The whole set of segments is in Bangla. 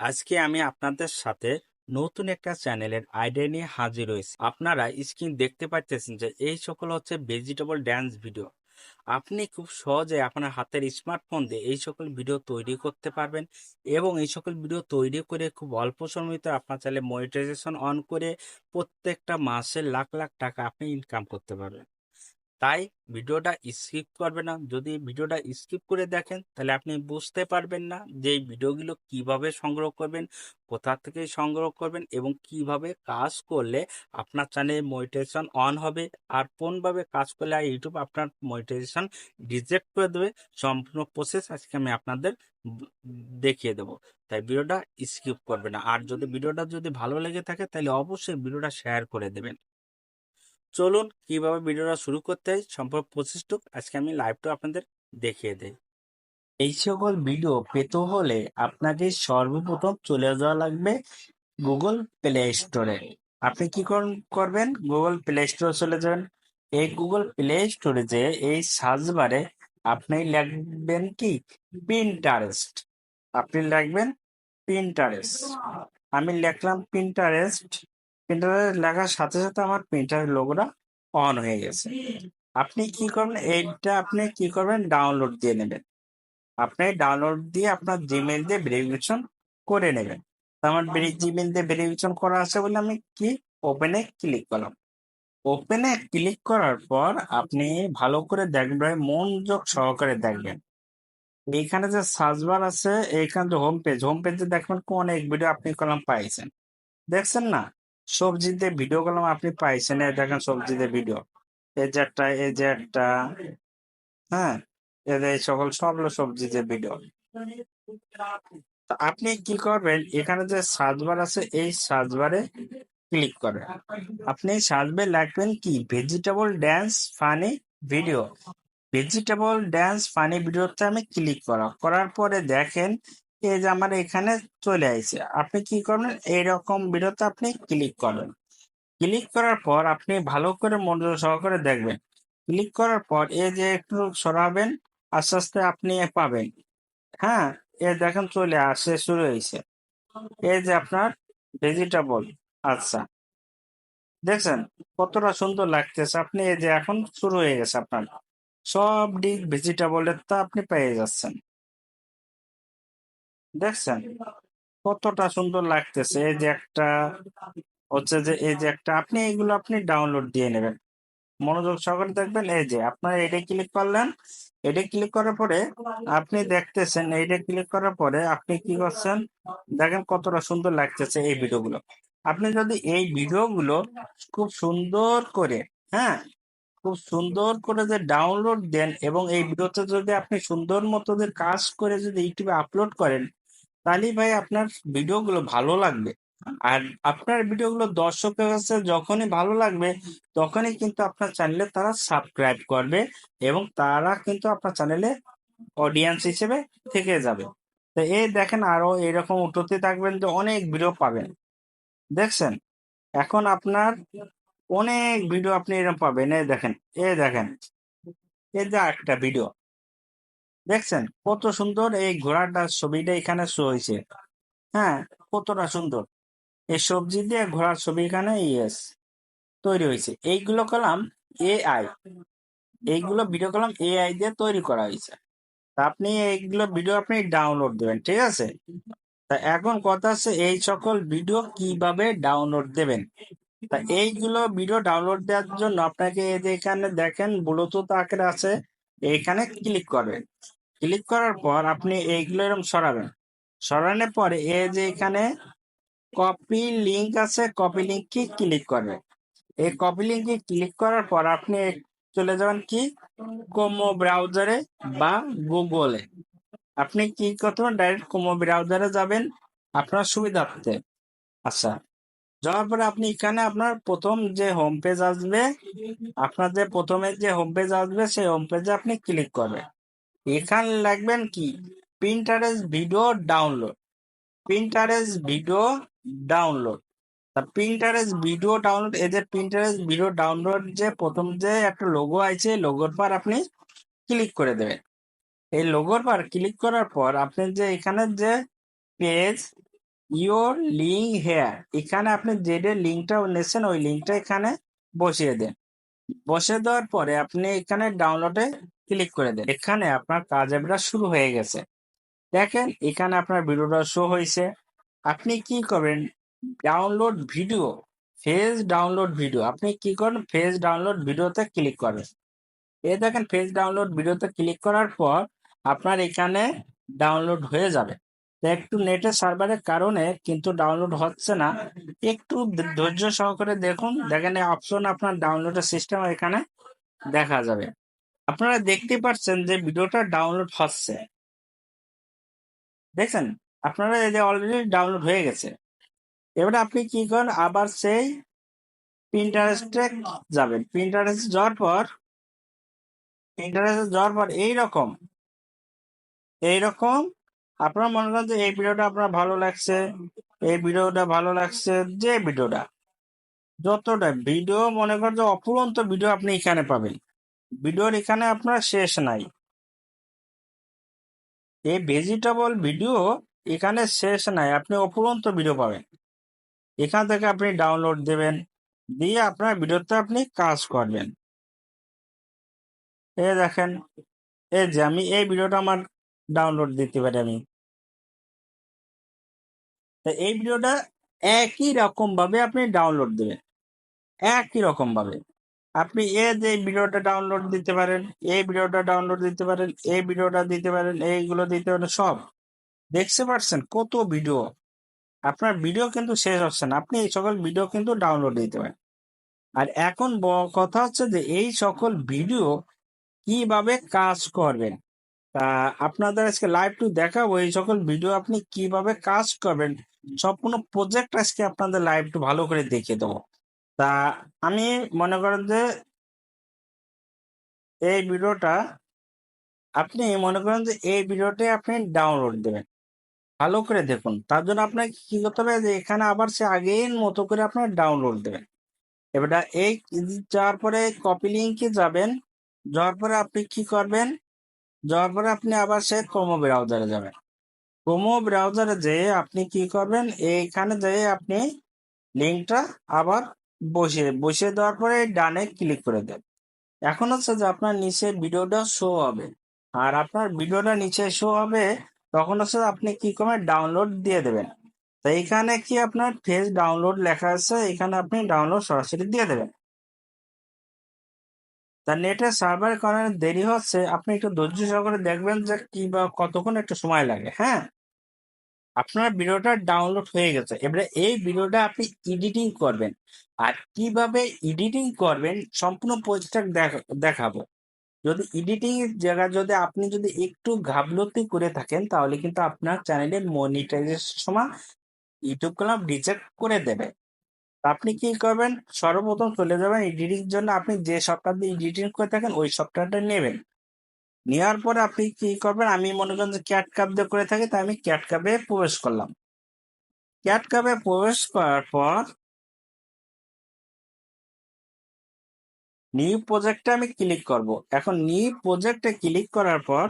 আজকে আমি আপনাদের সাথে নতুন একটা চ্যানেলের আইডিয়া নিয়ে হাজির হয়েছি। আপনারা স্ক্রিন দেখতে পাচ্ছেন যে এই সকল হচ্ছে ভেজিটেবল ড্যান্স ভিডিও আপনি খুব সহজে আপনার হাতের স্মার্টফোন দিয়ে এই সকল ভিডিও তৈরি করতে পারবেন এবং এই সকল ভিডিও তৈরি করে খুব অল্প সময়ের ভিতরে আপনার চাইলে মনিটাইজেশন অন করে প্রত্যেকটা মাসে লাখ লাখ টাকা আপনি ইনকাম করতে পারবেন। তাই ভিডিওটা স্কিপ করবে না। যদি ভিডিওটা স্কিপ করে দেখেন, তাহলে আপনি বুঝতে পারবেন না যে ভিডিওগুলো কীভাবে সংগ্রহ করবেন, কোথা থেকে সংগ্রহ করবেন এবং কীভাবে কাজ করলে আপনার চ্যানেলে মনিটাইজেশন অন হবে আর কোনভাবে কাজ করলে ইউটিউব আপনার মনিটাইজেশন রিজেক্ট করে দেবে, সম্পূর্ণ প্রসেস আজকে আমি আপনাদের দেখিয়ে দেবো। তাই ভিডিওটা স্কিপ করবে না। আর যদি ভিডিওটা যদি ভালো লেগে থাকে, তাহলে অবশ্যই ভিডিওটা শেয়ার করে দেবেন। চলুন কীভাবে ভিডিওটা শুরু করতে হয়, সম্পূর্ণ প্রসেসটুক আজকে আমি লাইভটা আপনাদের দেখিয়ে দেই। এই সকল ভিডিও পেতে হলে আপনাকে সর্বপ্রথম চলে যাওয়া লাগবে গুগল প্লে স্টোরে আপনি কি কর- করবেন? গুগল প্লে স্টোরে চলে যাবেন। এই গুগল প্লে স্টোরে যে এই সার্চ বারে আপনি লিখবেন কি? পিন্টারেস্ট আপনি লিখবেন পিন্টারেস্ট আমি লিখলাম পিন্টারেস্ট পিন্টারেস্ট লেখার সাথে সাথে আমার প্রিন্টার লোগোটা অন হয়ে গেছে। আপনি কি করবেন? এইটা আপনি কি করবেন? ডাউনলোড দিয়ে নেবেন। আপনি ডাউনলোড দিয়ে আপনার জিমেল দিয়ে ভেরিফিকেশন করে নেবেন। আমার জিমেল দিয়ে ভেরিফিকেশন করা আছে বলে আমি কি? ওপেনে ক্লিক করলাম। ওপেনে ক্লিক করার পর আপনি ভালো করে দেখবেন মনোযোগ সহকারে দেখবেন। এইখানে যে সার্চ বার আছে, এইখানে যে হোম পেজ হোম পেজে দেখবেন অনেক ভিডিও আপনি কলাম পাইছেন। দেখছেন না? সবজিতে ভিডিও কলম আপনি পাইছেন, এই দেখেন সবজিতে ভিডিও এই যে একটা, এই যে একটা হ্যাঁ? এদের সকল সবগুলো সবজিতে ভিডিও আপনি কি করবেন, এখানে যে সার্চ বার আছে, এই সার্চ বারে ক্লিক করবেন আপনি সার্চ বারে লিখবেন কি? Vegetable dance funny video vegetable dance funny ভিডিওতে আমি ক্লিক করা। করার পরে দেখেন যে আমার এখানে চলে আসছে আপনি কি করবেন? এইরকম ভিডিওতে আপনি ক্লিক করবেন ক্লিক করার পর আপনি ভালো করে মনোযোগ সহকারে দেখবেন। ক্লিক করার পর এ যে একটু সরাবেন, আস্তে আস্তে আপনি পাবেন। হ্যাঁ এ দেখেন চলে আসে, শুরু হয়েছে এই যে আপনার ভেজিটেবল আচ্ছা। দেখছেন কতটা সুন্দর লাগতেছে, আপনি এই যে এখন শুরু হয়ে গেছে আপনার। সব দিক ভেজিটেবলের তা আপনি পেয়ে যাচ্ছেন। দেখছেন? কতটা সুন্দর লাগতেছে। এই যে একটা হচ্ছে যে, এই যে একটা, আপনি এইগুলো আপনি ডাউনলোড দিয়ে নেবেন। মনোযোগ সহকারে দেখবেন, এই যে আপনার এটা ক্লিক করলেন এটা ক্লিক করার পরে আপনি দেখতেছেন এইটা ক্লিক করার পরে আপনি কি করছেন? দেখেন কতটা সুন্দর লাগতেছে এই ভিডিওগুলো। আপনি যদি এই ভিডিওগুলো খুব সুন্দর করে হ্যাঁ খুব সুন্দর করে যে ডাউনলোড দেন এবং এই ভিডিওতে যদি আপনি সুন্দর মতো যে কাজ করে যদি ইউটিউবে আপলোড করেন তাহলেই ভাই আপনার ভিডিওগুলো ভালো লাগবে। আর আপনার ভিডিওগুলো দর্শকের কাছে যখনই ভালো লাগবে, তখনই কিন্তু আপনার চ্যানেলে তারা সাবস্ক্রাইব করবে এবং তারা কিন্তু আপনার চ্যানেলে অডিয়েন্স হিসেবে থেকে যাবে। তো এই দেখেন আরও এরকম উঠতে থাকবেন যে অনেক ভিডিও পাবেন। দেখছেন? এখন আপনার অনেক ভিডিও আপনি এরকম পাবেন। এই দেখেন এই দেখেন, এই যে একটা ভিডিও দেখছেন কত সুন্দর এই ঘোড়াটার ছবিটা এখানে শো হয়েছে। হ্যাঁ কতটা সুন্দর। এই সবজি দিয়ে ঘোড়ার ছবি এখানে ইয়েস তৈরি হয়েছে। এইগুলো কলাম এআই এইগুলো ভিডিও কলাম এআই দিয়ে তৈরি করা হয়েছে। তা আপনি এইগুলো ভিডিও আপনি ডাউনলোড দেবেন, ঠিক আছে? তা এখন কথা আছে এই সকল ভিডিও কীভাবে ডাউনলোড দেবেন? তা এইগুলো ভিডিও ডাউনলোড দেওয়ার জন্য আপনাকে এখানে দেখেন ব্লুটুথ আকারে আছে। এখানে ক্লিক করবেন। ক্লিক করার পর আপনি এইগুলো এরকম সরাবেন। সরানোর পরে এই যে এখানে কপি লিংক আছে কপি লিংকে ক্লিক করবে। এই কপি লিংকে ক্লিক করার পর আপনি চলে যাবেন কি? কোমো ব্রাউজারে বা গুগলে আপনি কি করতে পারেন? ডাইরেক্ট কোমো ব্রাউজারে যাবেন আপনার সুবিধার্থে। আচ্ছা যাওয়ার পরে আপনি এখানে আপনার প্রথম যে হোম পেজ আসবে, আপনার যে প্রথমে যে হোম পেজ আসবে, সেই হোম পেজে আপনি ক্লিক করবেন। এখানে লিখবেন কি? Pinterest video download Pinterest video download তা প্রিন্টারেস্ট ভিডিও ডাউনলোড এই যে প্রিন্টারেস্ট ভিডিও ডাউনলোড যে প্রথম যে একটা লোগো আছে লোগোর পর আপনি ক্লিক করে দেবেন। এই লোগোর পর ক্লিক করার পর আপনি যে এখানে যে পেজ ইওর লিঙ্ক হেয়ার এখানে আপনি যে লিঙ্কটা নিয়েছেন, ওই লিঙ্কটা এখানে বসিয়ে দেন। বসে দেওয়ার পরে আপনি এখানে ডাউনলোডে ক্লিক করে দেন। এখানে আপনার কাজ এবার শুরু হয়ে গেছে। দেখেন, এখানে আপনার ভিডিওটা শো হয়েছে। আপনি কি করবেন? Download video phase download video আপনি কি করেন ফেজ ডাউনলোড ভিডিওতে ক্লিক করেন এই দেখেন ফেজ ডাউনলোড ভিডিওতে ক্লিক করার পর আপনার এখানে ডাউনলোড হয়ে যাবে। একটু নেটের সার্ভারের কারণে কিন্তু ডাউনলোড হচ্ছে না। একটু ধৈর্য সহকারে দেখুন। দেখেন অপশন আপনার ডাউনলোডের সিস্টেম এখানে দেখা যাবে। আপনারা দেখতে পাচ্ছেন যে ভিডিওটা ডাউনলোড হচ্ছে। দেখছেন? আপনারা এই যে অলরেডি ডাউনলোড হয়ে গেছে। এবারে আপনি কি করেন? আবার সেই প্রিন্টারেস্টে যাবেন। প্রিন্টারেস্ট যাওয়ার পর প্রিন্টারেস্টে যাওয়ার পর এইরকম এইরকম আপনার মনে করেন যে এই ভিডিওটা আপনার ভালো লাগছে, এই ভিডিওটা ভালো লাগছে, যে ভিডিওটা। যতটা ভিডিও মনে করেন যে অপুরন্ত ভিডিও আপনি এখানে পাবেন। ভিডিওর এখানে আপনার শেষ নাই। এই ভেজিটেবল ভিডিও এখানে শেষ নাই। আপনি অপুরন্ত ভিডিও পাবেন। এখান থেকে আপনি ডাউনলোড দেবেন। দিয়ে আপনার ভিডিওতে আপনি কাজ করবেন। এ দেখেন এই যে আমি এই ভিডিওটা আমার ডাউনলোড দিতে পারি আমি। এই ভিডিওটা একই রকম ভাবে আপনি ডাউনলোড দেবেন। একই রকম ভাবে আপনি এ যে ভিডিওটা ডাউনলোড দিতে পারেন এই ভিডিওটা ডাউনলোড দিতে পারেন এই ভিডিওটা দিতে পারেন, এইগুলো দিতে পারেন, সব। দেখতে পারছেন কত ভিডিও? আপনার ভিডিও কিন্তু শেষ হচ্ছে না, আপনি এই সকল ভিডিও কিন্তু ডাউনলোড দিতে পারেন। আর এখন কথা হচ্ছে যে এই সকল ভিডিও কীভাবে কাজ করবেন? তা আপনাদের আজকে লাইভ টু দেখাবো, এই সকল ভিডিও আপনি কীভাবে কাজ করবেন, সম্পূর্ণ প্রজেক্ট আজকে আপনাদের লাইভ টু ভালো করে দেখিয়ে দেবো। তা আমি মনে করেন যে এই ভিডিওটা আপনি মনে করেন যে এই ভিডিওটি আপনি ডাউনলোড দেবেন। ভালো করে দেখুন। তার জন্য আপনাকে কি করতে হবে যে এখানে আবার সে আগের মতো করে আপনার ডাউনলোড দেবেন। এবার এই যাওয়ার পরে কপি লিঙ্কে যাবেন। যাওয়ার পরে আপনি কি করবেন? যাওয়ার পরে আপনি আবার সে ক্রোমো ব্রাউজারে যাবেন। ক্রোমো ব্রাউজারে যেয়ে আপনি কি করবেন? এইখানে যেয়ে আপনি লিঙ্কটা আবার বসিয়ে বসিয়ে দেওয়ার পরে ডানে ক্লিক করে দেন এখন হচ্ছে যে আপনার নিচে ভিডিওটা শো হবে। আর আপনার ভিডিওটা নিচে শো হবে, তখন হচ্ছে আপনি কি করবেন? ডাউনলোড দিয়ে দেবেন। তো এইখানে কি আপনার ফেস ডাউনলোড লেখা আছে? এখানে আপনি ডাউনলোড সরাসরি দিয়ে দেবেন। তা নেটে সার্ভার কারণে দেরি হচ্ছে, আপনি একটু ধৈর্য সহকারে দেখবেন যে কি বা কতক্ষণ একটু সময় লাগে হ্যাঁ? আপনার ভিডিওটা ডাউনলোড হয়ে গেছে। এবারে এই ভিডিওটা আপনি এডিটিং করবেন। আর কীভাবে এডিটিং করবেন সম্পূর্ণ প্রজেক্ট দেখাবো। যদি এডিটিং এর যদি আপনি যদি একটু গাফলতি করে থাকেন, তাহলে কিন্তু আপনার চ্যানেলের মনিটাইজেশন সময় ইউটিউব ক্লাব রিজেক্ট করে দেবে। আপনি কি করবেন? সর্বপ্রথম চলে যাবেন এডিটিং জন্য। আপনি যে সফটওয়্যার দিয়ে এডিটিং করে থাকেন, ওই সফটওয়্যারটা নেবেন। নেওয়ার পরে আপনি কি করবেন? আমি মনে করেন যে ক্যাট কাপ দিয়ে করে থাকি, তাই আমি ক্যাট কাপে প্রবেশ করলাম। ক্যাট কাপে প্রবেশ করার পর নিউ প্রজেক্টে আমি ক্লিক করব। এখন নিউ প্রজেক্টে ক্লিক করার পর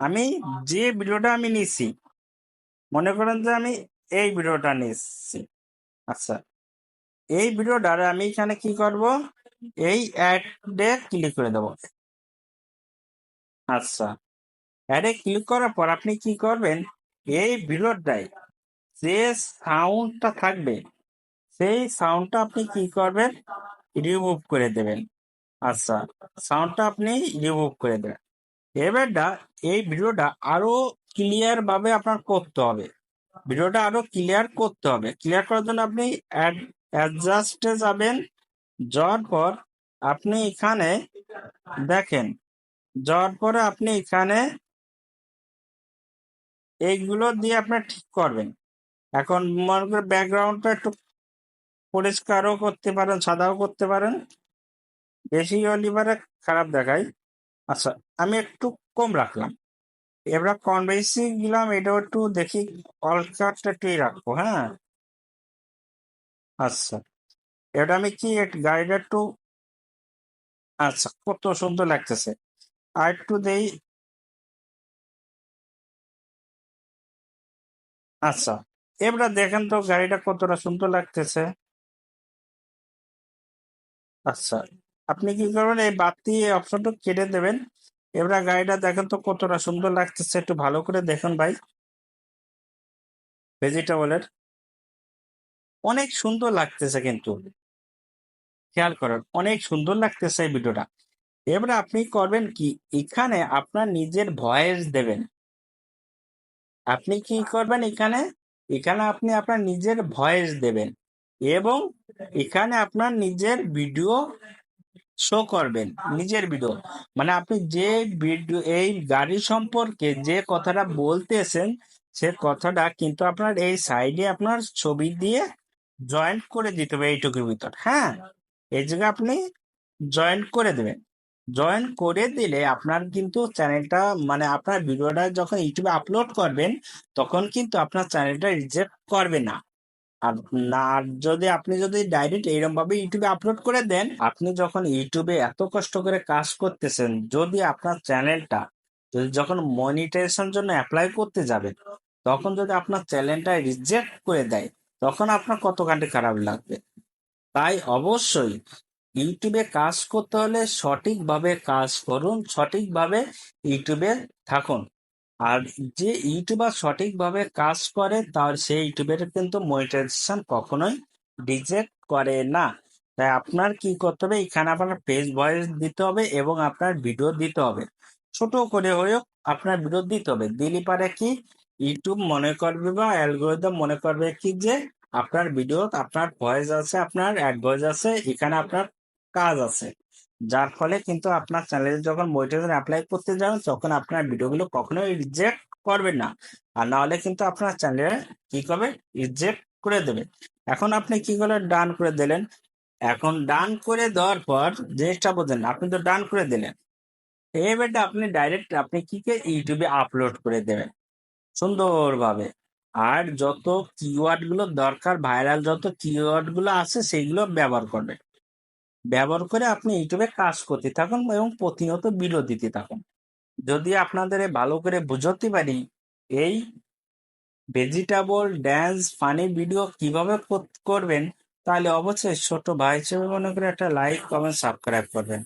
আমি যে ভিডিওটা আমি নিচ্ছি মনে করেন যে আমি এই ভিডিওটা নিচ্ছি আচ্ছা এই ভিডিওটার আমি এখানে কি করব? এই অ্যাডে ক্লিক করে দেব। আচ্ছা। অ্যাডে ক্লিক করার পর আপনি কি করবেন? এই ভিডিওটায় যে সাউন্ডটা থাকবে সেই সাউন্ডটা আপনি কি করবেন? রিমুভ করে দেবেন। আচ্ছা সাউন্ডটা আপনি রিমুভ করে দেবেন। এবারটা এই ভিডিওটা আরও ক্লিয়ার ভাবে আপনার করতে হবে। ভিডিওটা আরও ক্লিয়ার করতে হবে। ক্লিয়ার করার জন্য আপনি অ্যাডজাস্টে যাবেন। যাওয়ার পর আপনি এখানে দেখেন যাওয়ার পরে আপনি এখানে এইগুলো দিয়ে আপনি ঠিক করবেন। এখন মনে করে ব্যাকগ্রাউন্ডটা একটু পরিষ্কারও করতে পারেন, সাদাও করতে পারেন। বেশি অলিভারে খারাপ দেখায়। আচ্ছা আমি একটু কম রাখলাম। এবার কম বেশি গেলাম, এটাও একটু দেখি অলকারটা একটু রাখব হ্যাঁ? আচ্ছা। এটা আমি কি গাড়িটা একটু আচ্ছা কত সুন্দর লাগতেছে। আর একটু দেই। আচ্ছা এবারে দেখেন তো গাড়িটা কতটা সুন্দর লাগতেছে। আচ্ছা আপনি কি করবেন, এই বাতি অপশনটা কেটে দেবেন। এবারে গাড়িটা দেখেন তো কতটা সুন্দর লাগতেছে, একটু ভালো করে দেখুন ভাই। ভেজিটেবলের অনেক সুন্দর লাগতেছে কিন্তু। খেয়াল করেন, অনেক সুন্দর লাগতেছে এই ভিডিওটা। এবারে আপনি করবেন কি, এখানে আপনার নিজের ভয়েস দেবেন। আপনি কি করবেন এখানে? এখানে আপনি আপনার নিজের ভয়েস দেবেন এবং এখানে আপনার নিজের ভিডিও শো করবেন, নিজের ভিডিও। মানে আপনি যে ভিডিও, এই গাড়ি সম্পর্কে যে কথাটা বলতেছেন, সে কথাটা কিন্তু আপনার এই সাইডে আপনার ছবি দিয়ে জয়েন্ট করে দিতে হবে এইটুকুর ভিতর হ্যাঁ? এই জায়গায় আপনি জয়েন্ট করে দেবেন। জয়েন করে দিলে আপনার কিন্তু চ্যানেলটা মানে আপনার ভিডিওটা যখন ইউটিউবে আপলোড করবেন, তখন কিন্তু আপনার চ্যানেলটা রিজেক্ট করবে না। আর না যদি আপনি যদি ডাইরেক্ট এরকম ভাবে ইউটিউবে আপলোড করে দেন, আপনি যখন ইউটিউবে এত কষ্ট করে কাজ করতেছেন, যদি আপনার চ্যানেলটা যদি যখন মনিটাইজেশন জন্য অ্যাপ্লাই করতে যাবেন, তখন যদি আপনার চ্যানেলটা রিজেক্ট করে দেয় তখন আপনার কত ঘণ্টা খারাপ লাগবে? তাই অবশ্যই ইউটিউবে কাজ করতে হলে সঠিকভাবে কাজ করুন, সঠিকভাবে ইউটিউবে থাকুন। আর যে ইউটিউবার সঠিকভাবে কাজ করে, তার সেই ইউটিউবের কিন্তু মনিটাইজেশন কখনোই রিজেক্ট করে না। তাই আপনার কি করতে হবে? এখানে আপনার পেজ ভয়েস দিতে হবে এবং আপনার ভিডিও দিতে হবে। ছোট করে হয়েও আপনার ভিডিও দিতে হবে। দিলি পারে কি? ইউটিউব মনে করবে বা অ্যালগোরিদম মনে করবে কি যে আপনার ভিডিও আপনার ভয়েস আছে, আপনার অ্যাড ভয়েস আছে, এখানে আপনার কাজ আছে। যার ফলে কিন্তু আপনার চ্যানেলে যখন মনিটাইজেশন অ্যাপ্লাই করতে যাবেন, তখন আপনার ভিডিওগুলো কখনোই রিজেক্ট করবেন না। আর না হলে কিন্তু আপনার চ্যানেলে কি করবে? রিজেক্ট করে দেবে। এখন আপনি কি করে ডান করে দিলেন? এখন ডান করে দেওয়ার পর জিনিসটা বোঝেন আপনি তো ডান করে দিলেন। এবারটা আপনি ডাইরেক্ট আপনি কে ইউটিউবে আপলোড করে দেবেন? সুন্দরভাবে। আর যত কিওয়ার্ডগুলো দরকার ভাইরাল যত কিওয়ার্ডগুলো আছে সেগুলো ব্যবহার করবেন ব্যবহার করে আপনি ইউটিউবে কাজ করতে থাকুন এবং প্রতিনিয়ত ভিডিও দিতে থাকুন। যদি আপনাদের ভালো করে বুঝতে পারি, এই ভেজিটেবল ড্যান্স ফানি ভিডিও কীভাবে করবেন, তাহলে অবশ্যই ছোট ভাই হিসেবে মনে করে একটা লাইক কমেন্ট সাবস্ক্রাইব করবেন।